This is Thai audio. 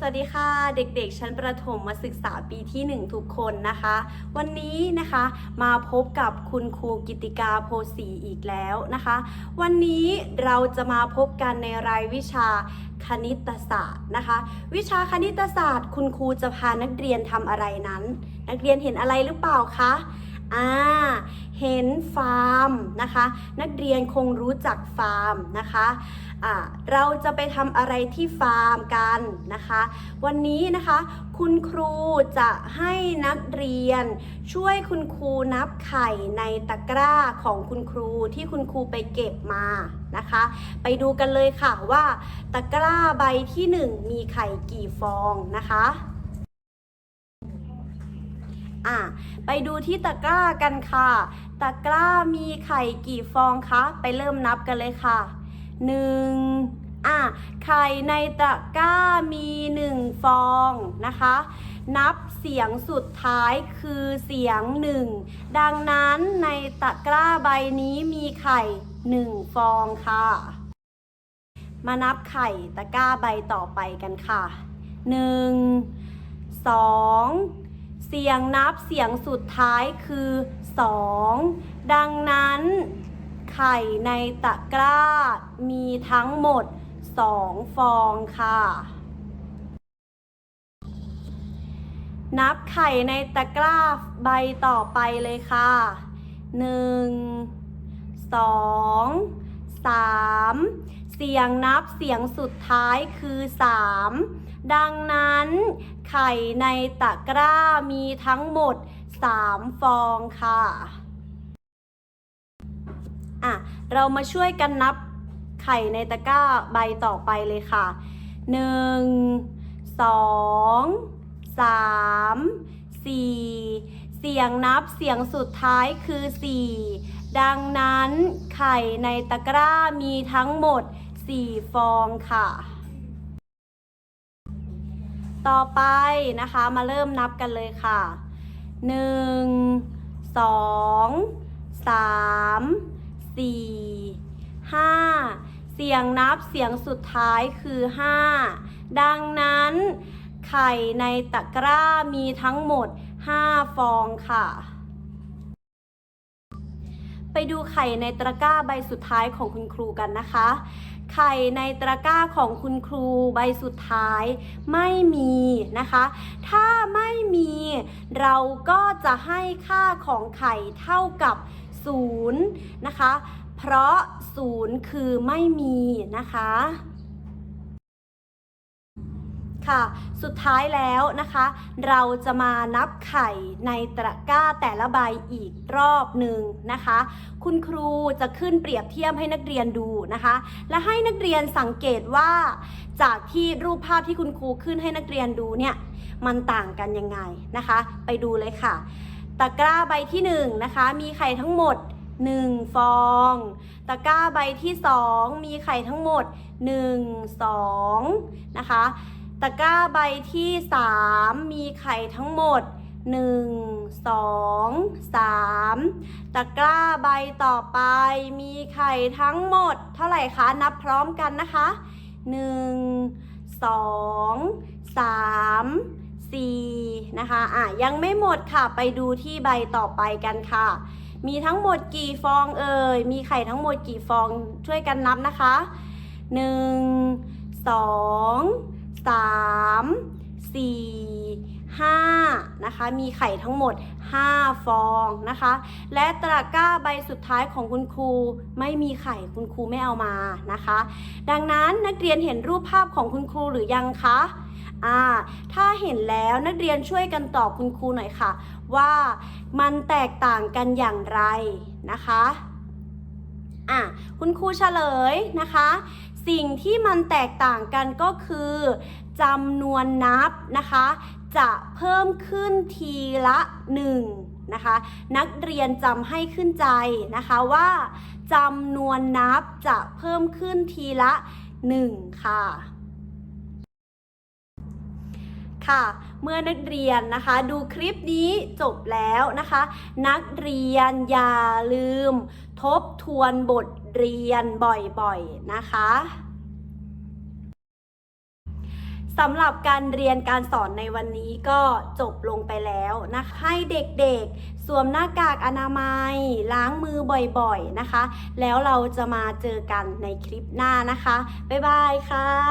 สวัสดีค่ะเด็กๆ ชั้นประถมมาศึกษาปีที่ 1 ทุกคนนะคะ วันนี้นะคะมาพบกับคุณครูกิติกาโพสีอีกแล้วนะคะ วันนี้เราจะมาพบกันในรายวิชาคณิตศาสตร์นะคะ วิชาคณิตศาสตร์ คุณครูจะพานักเรียนทำอะไรนั้น นักเรียนเห็นอะไรหรือเปล่าคะ อ่าเห็นฟาร์มนะคะ นักเรียนคงรู้จักฟาร์มนะคะอ่าเราจะไปทำอะไรที่ฟาร์มกันนะคะ วันนี้นะคะ คุณครูจะให้นักเรียน ช่วยคุณครูนับไข่ในตะกร้าของคุณครูที่คุณครูไปเก็บมานะคะ ไปดูกันเลยค่ะว่าตะกร้าใบที่ 1 มีไข่กี่ฟองนะคะ อะไปดูที่ตะกร้ากันค่ะ ตะกร้ามีไข่กี่ฟองคะ ไปเริ่มนับกันเลยค่ะหนึ่งอะไข่ในตะกร้ามีหนึ่งฟองนะคะ นับเสียงสุดท้ายคือเสียงหนึ่งดังนั้นในตะกร้าใบนี้มีไข่หนึ่งฟองค่ะ มานับไข่ตะกร้าใบต่อไปกันค่ะหนึ่งสอง เสียงนับเสียงสุดท้ายคือสองดังนั้น ไข่ในตะกร้า มีทั้งหมดสองฟองค่ะ นับไข่ในตะกร้าใบต่อไปเลยค่ะหนึ่งสองสามเสียงนับเสียงสุดท้ายคือสาม ดังนั้น ไข่ในตะกร้ามีทั้งหมดสามฟองค่ะอะ เรามาช่วยกันนับไข่ในตะกร้าใบต่อไปเลยค่ะหนึ่งสองสามสี่เสียงนับเสียงสุดท้ายคือสี่ดังนั้นไข่ในตะกร้ามีทั้งหมดสี่ฟองค่ะ ต่อไปนะคะมาเริ่มนับกันเลยค่ะหนึ่งสองสามสี่ห้าเสียงนับเสียงสุดท้ายคือห้าดังนั้นไข่ในตะกร้ามีทั้งหมด 5 ฟองค่ะ ไปดูไข่ในตะกร้าใบสุดท้ายของคุณครูกันนะคะ ไข่ในตะกร้าของคุณครูใบสุดท้ายไม่มีนะคะ ถ้าไม่มีเราก็จะให้ค่าของไข่เท่ากับ0นะคะ เพราะ0คือไม่มีนะคะ ค่ะ สุดท้ายแล้วนะคะ เราจะมานับไข่ในตะกร้าแต่ละใบอีกรอบหนึ่งนะคะ คุณครูจะขึ้นเปรียบเทียบให้นักเรียนดูนะคะ และให้นักเรียนสังเกตว่า จากที่รูปภาพที่คุณครูขึ้นให้นักเรียนดูเนี่ยมันต่างกันยังไงนะคะ ไปดูเลยค่ะ ตะกร้าใบที่1นงนะคะ มีไข่ทั้งหมด 1 ฟอง ตะกร้าใบที่ 2 มีไข่ทั้งหมด 1 2 นะคะ ตะกร้าใบที่ 3 มีไข่ทั้งหมด 1 2 3 ตะกร้าใบต่อไปมีไข่ทั้งหมด เท่าไหร่คะ นับพร้อมกันนะคะ 1 2 3 4 นะคะ อะ ยังไม่หมดค่ะ ไปดูที่ใบต่อไปกันค่ะ มีทั้งหมดกี่ฟองเอ่ย มีไข่ทั้งหมดกี่ฟอง ช่วยกันนับนะคะ 1 2 3 4 5นะคะ มีไข่ทั้งหมด 5 ฟองนะคะ และตะกร้าใบสุดท้ายของคุณครูไม่มีไข่คุณครูไม่เอามานะคะ ดังนั้นนักเรียนเห็นรูปภาพของคุณครูหรือยังคะอ่าถ้าเห็นแล้วนักเรียนช่วยกันตอบคุณครูหน่อยค่ะ ว่ามันแตกต่างกันอย่างไรนะคะอะคุณครูเฉลยนะคะ สิ่งที่มันแตกต่างกันก็คือจำนวนนับนะคะ จะเพิ่มขึ้นทีละ1นะคะ นักเรียนจำให้ขึ้นใจนะคะว่าจำนวนนับจะเพิ่มขึ้นทีละ 1 ค่ะ ค่ะ เมื่อนักเรียนนะคะ ดูคลิปนี้จบแล้วนะคะ นักเรียนอย่าลืม ทบทวนบทเรียนบ่อยๆนะคะสำหรับการเรียนการสอนในวันนี้ก็จบลงไปแล้วนะคะให้เด็กๆ สวมหน้ากากอนามัย ล้างมือบ่อยๆนะคะ แล้วเราจะมาเจอกันในคลิปหน้านะคะ บ๊ายบายค่ะ